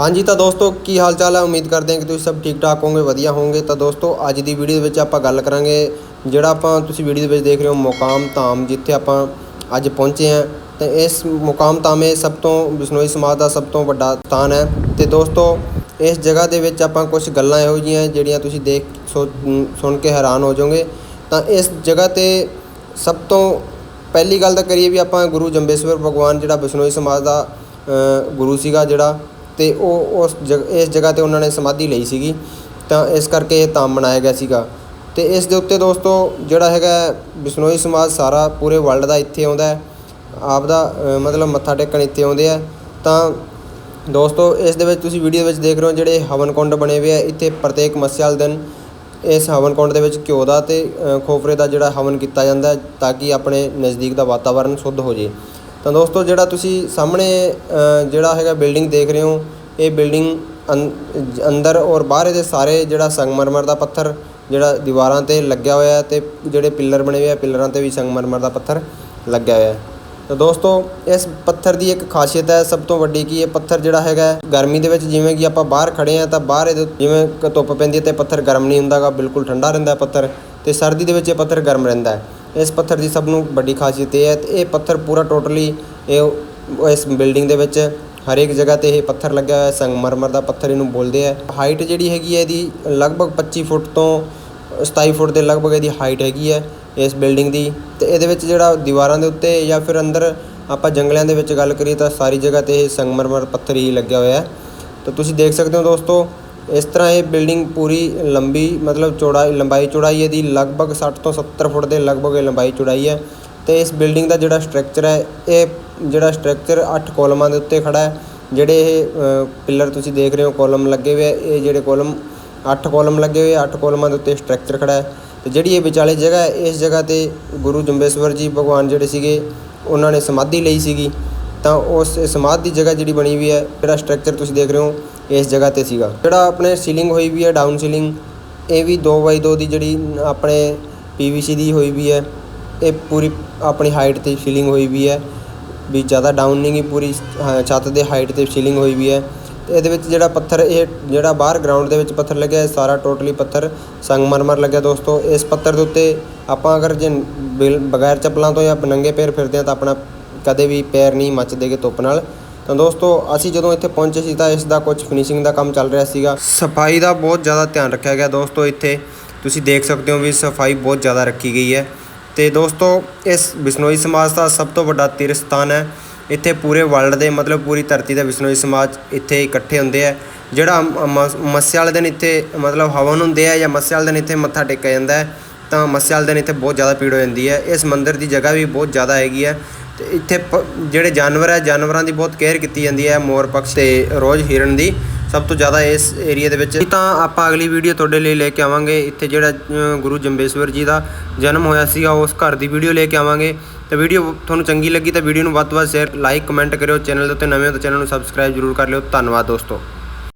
ਹਾਂਜੀ ਤਾਂ ਦੋਸਤੋ, ਕੀ ਹਾਲ ਚਾਲ ਹੈ? ਉਮੀਦ ਕਰਦੇ ਹਾਂ ਕਿ ਤੁਸੀਂ ਸਭ ਠੀਕ ਠਾਕ ਹੋਵੋਗੇ, ਵਧੀਆ ਹੋਵੋਗੇ। ਤਾਂ ਦੋਸਤੋ, ਅੱਜ ਦੀ ਵੀਡੀਓ ਦੇ ਵਿੱਚ ਆਪਾਂ ਗੱਲ ਕਰਾਂਗੇ, ਜਿਹੜਾ ਆਪਾਂ ਤੁਸੀਂ ਵੀਡੀਓ ਦੇ ਵਿੱਚ ਦੇਖ ਰਹੇ ਹੋ, ਮੁਕਾਮ ਧਾਮ, ਜਿੱਥੇ ਆਪਾਂ ਅੱਜ ਪਹੁੰਚੇ ਹਾਂ। ਤੇ ਇਸ ਮੁਕਾਮ ਧਾਮ ਇਹ ਸਭ ਤੋਂ ਬਿਸ਼ਨੋਈ ਸਮਾਜ ਦਾ ਸਭ ਤੋਂ ਵੱਡਾ ਸਥਾਨ ਹੈ। ਤੇ ਦੋਸਤੋ, ਇਸ ਜਗ੍ਹਾ ਦੇ ਵਿੱਚ ਆਪਾਂ ਕੁਝ ਗੱਲਾਂ ਇਹੋ ਜਿਹੀਆਂ ਜਿਹੜੀਆਂ ਤੁਸੀਂ ਦੇਖ, ਸੋ- ਸੁਣ ਕੇ ਹੈਰਾਨ ਹੋ ਜਾਓਗੇ। ਤਾਂ ਇਸ ਜਗ੍ਹਾ ਤੇ ਸਭ ਤੋਂ ਪਹਿਲੀ ਗੱਲ ਤਾਂ ਕਰੀਏ ਵੀ ਆਪਾਂ ਗੁਰੂ ਜੰਬੇਸ਼ਵਰ ਭਗਵਾਨ ਜਿਹੜਾ ਬਿਸ਼ਨੋਈ ਸਮਾਜ ਦਾ ਗੁਰੂ ਸੀਗਾ ਜਿਹੜਾ ਅਤੇ ਉਹ ਉਸ ਜਗ- ਇਸ ਜਗ੍ਹਾ ਤੇ ਉਹਨਾਂ ਨੇ ਸਮਾਧੀ ਲਈ ਸੀਗੀ। ਤਾਂ ਇਸ ਕਰਕੇ ਇਹ ਧਾਮ ਮਨਾਇਆ ਗਿਆ ਸੀਗਾ। ਅਤੇ ਇਸ ਦੇ ਉੱਤੇ ਦੋਸਤੋ, ਜਿਹੜਾ ਹੈਗਾ ਬਿਸ਼ਨੋਈ ਸਮਾਜ ਸਾਰਾ ਪੂਰੇ ਵਰਲਡ ਦਾ ਇੱਥੇ ਆਉਂਦਾ ਹੈ। ਆਪ ਦਾ ਮਤਲਬ ਮੱਥਾ ਟੇਕਣ ਇੱਥੇ ਆਉਂਦੇ ਆ ਤਾਂ ਦੋਸਤੋ, ਇਸ ਦੇ ਵਿੱਚ ਤੁਸੀਂ ਵੀਡੀਓ ਵਿੱਚ ਦੇਖ ਰਹੇ ਹੋ ਜਿਹੜੇ ਹਵਨ ਕੁੰਡ ਬਣੇ ਹੋਏ ਆ। ਇੱਥੇ ਪ੍ਰਤੀਕ ਮੱਸਿਆ ਵਾਲੇ ਦਿਨ, ਇਸ ਹਵਨ ਕੁੰਡ ਦੇ ਵਿੱਚ ਘਿਓ ਦਾ ਅਤੇ ਖੋਫਰੇ ਦਾ ਜਿਹੜਾ ਹਵਨ ਕੀਤਾ ਜਾਂਦਾ ਤਾਂ ਕਿ ਆਪਣੇ ਨਜ਼ਦੀਕ ਦਾ ਵਾਤਾਵਰਣ ਸ਼ੁੱਧ ਹੋ ਜੇ ਤਾਂ ਦੋਸਤੋ ਜਿਹੜਾ ਤੁਸੀਂ ਸਾਹਮਣੇ ਜਿਹੜਾ ਹੈਗਾ ਬਿਲਡਿੰਗ ਦੇਖ ਰਹੇ ਹੋ, ਇਹ ਬਿਲਡਿੰਗ ਅੰ- ਅੰਦਰ ਔਰ ਬਾਹਰ ਦੇ ਸਾਰੇ ਜਿਹੜਾ ਸੰਗਮਰਮਰ ਦਾ ਪੱਥਰ, ਜਿਹੜਾ ਦੀਵਾਰਾਂ ਤੇ ਲੱਗਿਆ ਹੋਇਆ ਹੈ ਤੇ ਜਿਹੜੇ ਪਿੱਲਰ ਬਣੇ ਹੋਏ ਆ, ਪਿੱਲਰਾਂ ਤੇ ਵੀ ਸੰਗਮਰਮਰ ਦਾ ਪੱਥਰ ਲੱਗਿਆ ਹੋਇਆ। ਹੈ ਤਾਂ ਦੋਸਤੋ ਇਸ ਪੱਥਰ ਦੀ ਇੱਕ ਖਾਸੀਅਤ ਹੈ, ਸਭ ਤੋਂ ਵੱਡੀ ਕਿ ਇਹ ਪੱਥਰ ਜਿਹੜਾ ਹੈਗਾ, ਗਰਮੀ ਦੇ ਵਿੱਚ ਜਿਵੇਂ ਕਿ ਆਪਾਂ ਬਾਹਰ ਖੜੇ ਆ ਤਾਂ ਬਾਹਰ ਇਹਦੇ ਜਿਵੇਂ ਕ- ਧੁੱਪ ਪੈਂਦੀ ਹੈ ਤੇ ਪੱਥਰ ਗਰਮ ਨਹੀਂ ਹੁੰਦਾਗਾ ਬਿਲਕੁਲ ਠੰਡਾ ਰਹਿੰਦਾ ਪੱਥਰ ਤੇ ਸਰਦੀ ਦੇ ਵਿੱਚ ਇਹ ਪੱਥਰ ਗਰਮ ਰਹਿੰਦਾ ਹੈ। ਇਸ ਪੱਥਰ ਦੀ ਸਭ ਨੂੰ ਵੱਡੀ ਖਾਸੀਅਤ ਇਹ ਹੈ ਤੇ ਇਹ ਪੱਥਰ ਪੂਰਾ ਟੋਟਲੀ ਇਹ ਇਸ ਬਿਲਡਿੰਗ ਦੇ ਵਿੱਚ ਹਰੇਕ ਜਗ੍ਹਾ ਤੇ ਇਹ ਪੱਥਰ ਲੱਗਿਆ ਹੋਇਆ ਸੰਗਮਰਮਰ ਦਾ ਪੱਥਰ ਇਹਨੂੰ ਬੋਲਦੇ ਆ ਹਾਈਟ ਜਿਹੜੀ ਹੈਗੀ ਹੈ ਇਹਦੀ ਲਗਭਗ 25 ਫੁੱਟ ਤੋਂ 27 ਫੁੱਟ ਦੇ ਲਗਭਗ ਇਹਦੀ ਹਾਈਟ ਹੈਗੀ ਹੈ ਇਸ ਬਿਲਡਿੰਗ ਦੀ। ਤੇ ਇਹਦੇ ਵਿੱਚ ਜਿਹੜਾ ਦੀਵਾਰਾਂ ਦੇ ਉੱਤੇ ਜਾਂ ਫਿਰ ਅੰਦਰ ਆਪਾਂ ਜੰਗਲਿਆਂ ਦੇ ਵਿੱਚ ਗੱਲ ਕਰੀਏ ਤਾਂ ਸਾਰੀ ਜਗ੍ਹਾ ਤੇ ਇਹ ਸੰਗਮਰਮਰ ਪੱਥਰ ਹੀ ਲੱਗਿਆ ਹੋਇਆ ਹੈ। ਤਾਂ ਤੁਸੀਂ ਦੇਖ ਸਕਦੇ ਹੋ ਦੋਸਤੋ ਇਸ ਤਰ੍ਹਾਂ ਇਹ ਬਿਲਡਿੰਗ ਪੂਰੀ ਲੰਬੀ, ਮਤਲਬ ਚੌੜਾਈ ਲੰਬਾਈ ਚੌੜਾਈ ਇਹਦੀ ਲਗਭਗ 60 ਤੋਂ 70 ਫੁੱਟ ਦੇ ਲਗਭਗ ਇਹ ਲੰਬਾਈ ਚੌੜਾਈ ਹੈ ਤੇ ਇਸ ਬਿਲਡਿੰਗ ਦਾ ਜਿਹੜਾ ਸਟਰਕਚਰ ਹੈ, ਇਹ ਜਿਹੜਾ ਸਟਰਕਚਰ 8 ਕੋਲਮਾਂ ਦੇ ਉੱਤੇ ਖੜਾ ਹੈ, ਜਿਹੜੇ ਇਹ ਪਿੱਲਰ ਤੁਸੀਂ ਦੇਖ ਰਹੇ ਹੋ ਕੋਲਮ ਲੱਗੇ ਹੋਏ ਆ, ਇਹ ਜਿਹੜੇ ਕੋਲਮ 8 ਕੋਲਮ ਲੱਗੇ ਹੋਏ ਆ 8 ਕੋਲਮਾਂ ਦੇ ਉੱਤੇ ਸਟਰਕਚਰ ਖੜਾ ਹੈ ਤੇ ਜਿਹੜੀ ਇਹ ਵਿਚਾਲੇ ਜਗ੍ਹਾ ਹੈ, ਇਸ ਜਗ੍ਹਾ ਤੇ ਗੁਰੂ ਜੰਬੇਸ਼ਵਰ ਜੀ ਭਗਵਾਨ ਜਿਹੜੇ ਸੀਗੇ, ਉਹਨਾਂ ਨੇ ਸਮਾਧੀ ਲਈ ਸੀਗੀ, ਤਾਂ ਉਸ ਸਮਾਧ ਦੀ ਜਗ੍ਹਾ ਜਿਹੜੀ ਬਣੀ ਹੋਈ ਹੈ, ਜਿਹੜਾ ਸਟਰਕਚਰ ਤੁਸੀਂ ਦੇਖ ਰਹੇ ਹੋ ਇਸ ਜਗ੍ਹਾ ਤੇ ਸੀਗਾ। ਜਿਹੜਾ ਆਪਣੇ ਸੀਲਿੰਗ ਹੋਈ ਵੀ ਹੈ ਡਾਊਨ ਸੀਲਿੰਗ ਇਹ ਵੀ 2x2 ਦੀ ਜਿਹੜੀ ਆਪਣੇ PVC ਦੀ ਹੋਈ ਵੀ ਹੈ ਇਹ ਪੂਰੀ ਆਪਣੀ ਹਾਈਟ ਤੇ ਸੀਲਿੰਗ ਹੋਈ ਵੀ ਹੈ। ਵੀ ਜ਼ਿਆਦਾ ਡਾਊਨ ਨਹੀਂ ਗੀ ਪੂਰੀ ਹਾਂ, ਛੱਤ ਦੇ ਹਾਈਟ ਤੇ ਸੀਲਿੰਗ ਹੋਈ ਵੀ ਹੈ। ਤੇ ਇਹਦੇ ਵਿੱਚ ਜਿਹੜਾ ਪੱਥਰ ਇਹ ਜਿਹੜਾ ਬਾਹਰ ਗਰਾਊਂਡ ਦੇ ਵਿੱਚ ਪੱਥਰ ਲੱਗਿਆ ਹੈ ਸਾਰਾ ਟੋਟਲੀ ਪੱਥਰ ਸੰਗਮਰਮਰ ਲੱਗਿਆ ਦੋਸਤੋ। ਇਸ ਪੱਥਰ ਦੇ ਉੱਤੇ ਆਪਾਂ ਅਗਰ ਜੇ ਬਿਲ- ਬਗੈਰ ਚੱਪਲਾਂ ਤੋਂ ਜਾਂ ਨੰਗੇ ਪੈਰ ਫਿਰਦੇ ਹਾਂ ਤਾਂ ਆਪਣਾ ਕਦੇ ਵੀ ਪੈਰ ਨਹੀਂ ਮੱਚਦੇਗੇ ਧੁੱਪ ਨਾਲ। ਤਾਂ ਦੋਸਤੋ, ਅਸੀਂ ਜਦੋਂ ਇੱਥੇ ਪਹੁੰਚੇ ਸੀ ਤਾਂ ਇਸ ਦਾ ਕੁਝ ਫਿਨਿਸ਼ਿੰਗ ਦਾ ਕੰਮ ਚੱਲ ਰਿਹਾ ਸੀਗਾ। ਸਫ਼ਾਈ ਦਾ ਬਹੁਤ ਜ਼ਿਆਦਾ ਧਿਆਨ ਰੱਖਿਆ ਗਿਆ ਦੋਸਤੋ ਇੱਥੇ। ਤੁਸੀਂ ਦੇਖ ਸਕਦੇ ਹੋ ਵੀ ਸਫ਼ਾਈ ਬਹੁਤ ਜ਼ਿਆਦਾ ਰੱਖੀ ਗਈ ਹੈ। ਤੇ ਦੋਸਤੋ, ਇਸ ਬਿਸ਼ਨੋਈ ਸਮਾਜ ਦਾ ਸਭ ਤੋਂ ਵੱਡਾ ਤੀਰਥ ਸਥਾਨ ਹੈ। ਇੱਥੇ ਪੂਰੇ ਵਰਲਡ ਦੇ, ਮਤਲਬ ਪੂਰੀ ਧਰਤੀ ਦਾ ਬਿਸ਼ਨੋਈ ਸਮਾਜ ਇੱਥੇ ਇਕੱਠੇ ਹੁੰਦੇ ਆ। ਜਿਹੜਾ ਮ- ਮੱਸਿਆ ਵਾਲੇ ਦਿਨ ਇੱਥੇ, ਮਤਲਬ ਹਵਨ ਹੁੰਦੇ ਆ ਜਾਂ ਮੱਸਿਆ ਵਾਲੇ ਦਿਨ ਇੱਥੇ ਮੱਥਾ ਟੇਕਿਆ ਜਾਂਦਾ ਹੈ, ਤਾਂ ਮੱਸਿਆ ਵਾਲੇ ਦਿਨ ਇੱਥੇ ਬਹੁਤ ਜ਼ਿਆਦਾ ਭੀੜ ਹੋ ਜਾਂਦੀ ਹੈ। ਇਸ ਮੰਦਿਰ ਦੀ ਜਗ੍ਹਾ ਵੀ ਬਹੁਤ ਜ਼ਿਆਦਾ ਹੈਗੀ ਹੈ। ਤੇ ਇੱਥੇ ਪ- ਜਿਹੜੇ ਜਾਨਵਰ ਹੈ ਜਾਨਵਰਾਂ ਦੀ ਬਹੁਤ ਕੇਅਰ ਕੀਤੀ ਜਾਂਦੀ ਹੈ ਮੋਰ ਪਕਸ਼ ਤੇ ਰੋਜ਼ ਹਿਰਨ ਦੀ। ਸਭ ਤੋਂ ਜ਼ਿਆਦਾ ਇਸ ਏਰੀਆ ਦੇ ਵਿੱਚ। ਤਾਂ ਆਪਾਂ ਅਗਲੀ ਵੀਡੀਓ ਤੁਹਾਡੇ ਲਈ ਲੈ ਕੇ ਆਵਾਂਗੇ। ਇੱਥੇ ਜਿਹੜਾ ਗੁਰੂ ਜੰਬੇਸ਼ਵਰ ਜੀ ਦਾ ਜਨਮ ਹੋਇਆ ਸੀਗਾ, ਉਸ ਘਰ ਦੀ ਵੀਡੀਓ ਲੈ ਕੇ ਆਵਾਂਗੇ। ਤਾਂ ਵੀਡੀਓ ਤੁਹਾਨੂੰ ਚੰਗੀ ਲੱਗੀ ਤਾਂ ਵੀਡੀਓ ਨੂੰ ਵੱਧ ਤੋਂ ਵੱਧ ਸ਼ੇਅਰ ਲਾਈਕ ਕਮੈਂਟ ਕਰਿਓ। ਚੈਨਲ ਦੇ ਉੱਤੇ ਨਵੇਂ ਹੋ ਤਾਂ ਚੈਨਲ ਨੂੰ ਸਬਸਕ੍ਰਾਈਬ ਜ਼ਰੂਰ ਕਰ ਲਿਓ। ਧੰਨਵਾਦ ਦੋਸਤੋ।